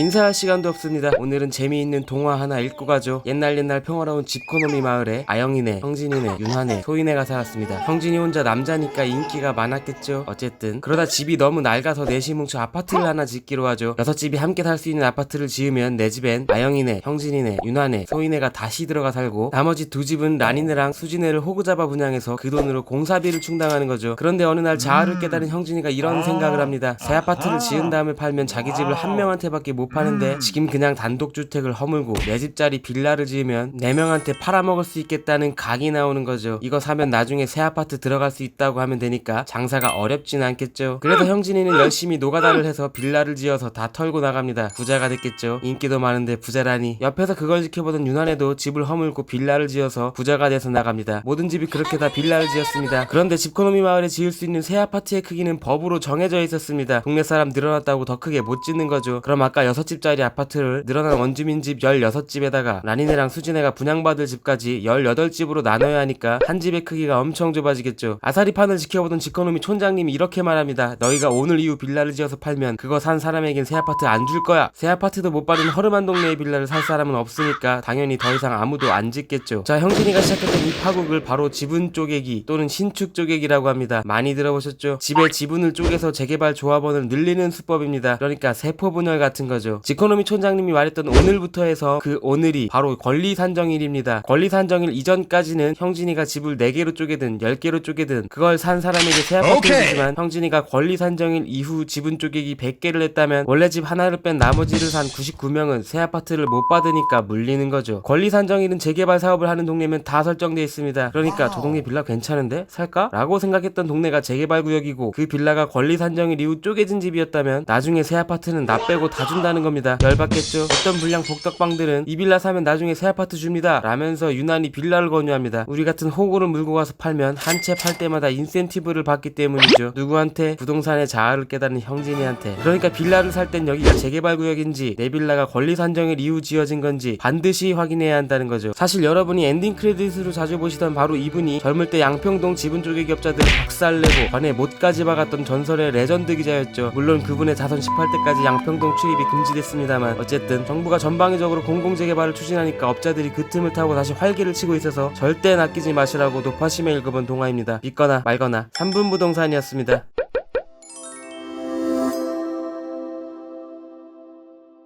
인사할 시간도 없습니다. 오늘은 재미있는 동화 하나 읽고 가죠. 옛날 옛날 평화로운 집코노미 마을에 아영이네, 형진이네, 윤화네, 소희네가 살았습니다. 형진이 혼자 남자니까 인기가 많았겠죠. 어쨌든 그러다 집이 너무 낡아서 넷이 뭉쳐 아파트를 하나 짓기로 하죠. 여섯 집이 함께 살 수 있는 아파트를 지으면 내 집엔 아영이네, 형진이네, 윤화네, 소희네가 다시 들어가 살고 나머지 두 집은 라니네랑 수지네를 호구 잡아 분양해서 그 돈으로 공사비를 충당하는 거죠. 그런데 어느 날 자아를 깨달은 형진이가 이런 생각을 합니다. 새 아파트를 지은 다음에 팔면 자기 집을 한 명한테밖에 못 파는데 지금 그냥 단독주택을 허물고 내 집짜리 빌라를 지으면 네 명한테 팔아먹을 수 있겠다는 각이 나오는 거죠. 이거 사면 나중에 새 아파트 들어갈 수 있다고 하면 되니까 장사가 어렵진 않겠죠. 그래서 형진이는 열심히 노가다를 해서 빌라를 지어서 다 털고 나갑니다. 부자가 됐겠죠. 인기도 많은데 부자라니. 옆에서 그걸 지켜보던 윤환에도 집을 허물고 빌라를 지어서 부자가 돼서 나갑니다. 모든 집이 그렇게 다 빌라를 지었습니다. 그런데 집코노미 마을에 지을 수 있는 새 아파트의 크기는 법으로 정해져 있었습니다. 동네 사람 늘어났다고 더 크게 못 짓는 거죠. 그럼 아까 6집짜리 아파트를 늘어난 원주민 집 16집에다가 라니네랑 수진애가 분양받을 집까지 18집으로 나눠야 하니까 한 집의 크기가 엄청 좁아지겠죠. 아사리판을 지켜보던 집코노미 촌장님이 이렇게 말합니다. 너희가 오늘 이후 빌라를 지어서 팔면 그거 산 사람에겐 새 아파트 안 줄 거야. 새 아파트도 못 받은 허름한 동네의 빌라를 살 사람은 없으니까 당연히 더 이상 아무도 안 짓겠죠. 자, 형진이가 시작했던 이 파국을 바로 지분 쪼개기 또는 신축 쪼개기라고 합니다. 많이 들어보셨죠? 집의 지분을 쪼개서 재개발 조합원을 늘리는 수법입니다. 그러니까 세포 분열 같은 거죠. 지코노미 촌장님이 말했던 오늘부터 해서 그 오늘이 바로 권리 산정일입니다. 권리 산정일 이전까지는 형진이가 집을 4개로 쪼개든 10개로 쪼개든 그걸 산 사람에게. 주지만 형진이가 권리 산정일 이후 지분 쪼개기 100개를 했다면 원래 집 하나를 뺀 나머지를 산 99명은 새 아파트를 못 받으니까 물리는 거죠. 권리 산정일은 재개발 사업을 하는 동네면 다 설정돼 있습니다. 그러니까 저 동네 빌라 괜찮은데 살까? 라고 생각했던 동네가 재개발 구역이고 그 빌라가 권리 산정일 이후 쪼개진 집이었다면 나중에 새 아파트는 나 빼고 다 준다 는 겁니다. 열받겠죠? 어떤 불량 복덕방들은 이 빌라 사면 나중에 새 아파트 줍니다. 라면서 유난히 빌라를 권유합니다. 우리 같은 호구를 물고 가서 팔면 한 채 팔 때마다 인센티브를 받기 때문이죠. 누구한테? 부동산의 자아를 깨닫는 형진이한테. 그러니까 빌라를 살 땐 여기가 재개발 구역인지 내 빌라가 권리 산정일 이후 지어진 건지 반드시 확인해야 한다는 거죠. 사실 여러분이 엔딩 크레딧으로 자주 보시던 바로 이분이 젊을 때 양평동 지분 쪼개기 업자들을 박살내고 관에 못까지 박았던 전설의 레전드 기자였죠. 물론 그분의 자선 18대까지 양평동 출입이 금 지됐습니다만 어쨌든 정부가 전방위적으로 공공재개발을 추진하니까 업자들이 그 틈을 타고 다시 활기를 치고 있어서 절대 낚이지 마시라고 노파심에 읽어본 동화입니다. 믿거나 말거나 3분 부동산이었습니다.